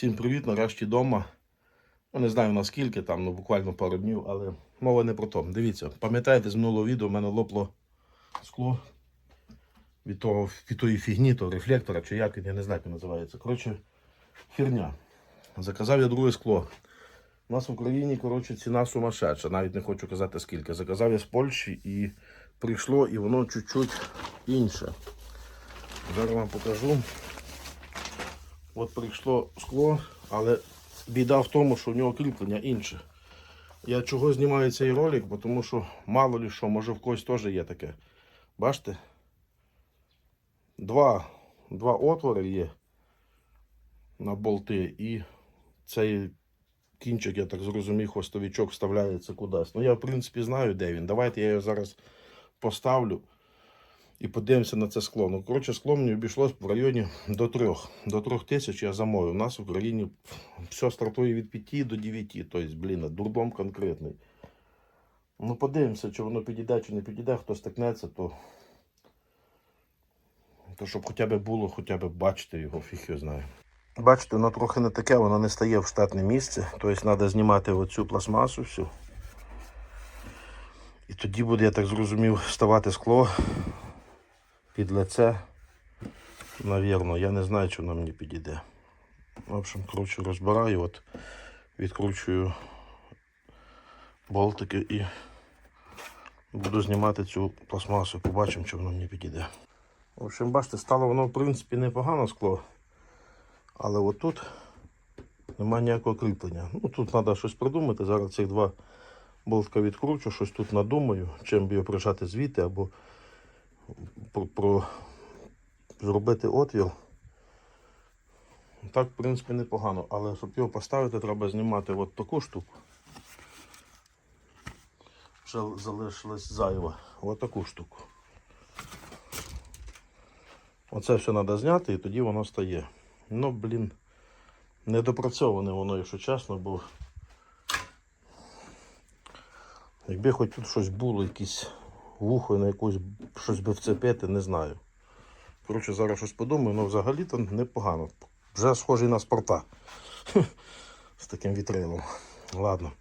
Всім привіт, нарешті вдома. Ну, не знаю наскільки там, ну буквально пару днів, але мова не про то. Дивіться, пам'ятаєте, з минулого відео в мене лопло скло від, того, від тої фігні, того рефлектора, чи як він, я не знаю, як називається. Коротше, херня. Заказав я друге скло. У нас в Україні, коротше, ціна сумасшедша. Навіть не хочу казати скільки. Заказав я з Польщі і прийшло, і воно чуть-чуть інше. Зараз вам покажу. От прийшло скло, але біда в тому, що в нього кріплення інше. Я чого знімаю цей ролик, бо тому що мало ли що, може в когось теж є таке. Бачите? Два, два отвори є на болти і цей кінчик, я так зрозумів, хвостовичок вставляється кудись. Ну я в принципі знаю, де він. Давайте я його зараз поставлю і подивимося на це скло. Ну, коротше, скло мені обійшлось в районі до трьох. До трьох тисяч я замовив. У нас в Україні все стартує від 5 до 9. Тобто, блін, дурдом конкретний. Ну, подивимося, чи воно підійде, чи не підійде, хто стикнеться, то. То щоб хоча б було, хоча б бачити його, фіг його знає. Бачите, воно трохи не таке, воно не стає в штатне місце. Тобто треба знімати оцю пластмасу всю. І тоді буде, я так зрозумів, ставати скло під лице. Навірно, я не знаю, чи воно мені підійде. В общем, коротше, розбираю, от відкручую болтики і буду знімати цю пластмасу. Побачимо, чи воно мені підійде. В общем, бачите, стало воно в принципі непогано скло. Але отут немає ніякого кріплення. Ну тут треба щось придумати. Зараз цих два болтка відкручу, щось тут надумаю, чим би його прижати звідти або про, про зробити отвір. Так, в принципі, непогано, але щоб його поставити, треба знімати от таку штуку. Ще залишилась зайва. От таку штуку. Оце все треба зняти і тоді воно стає. Ну, блін, недопрацьоване воно, якщо чесно, бо якби хоч тут щось було, якісь вухо на якусь щось би вцепити, не знаю. Коротше, зараз щось подумаю, але взагалі-то непогано. Вже схожий на спорта. З таким вітрилом. Ладно.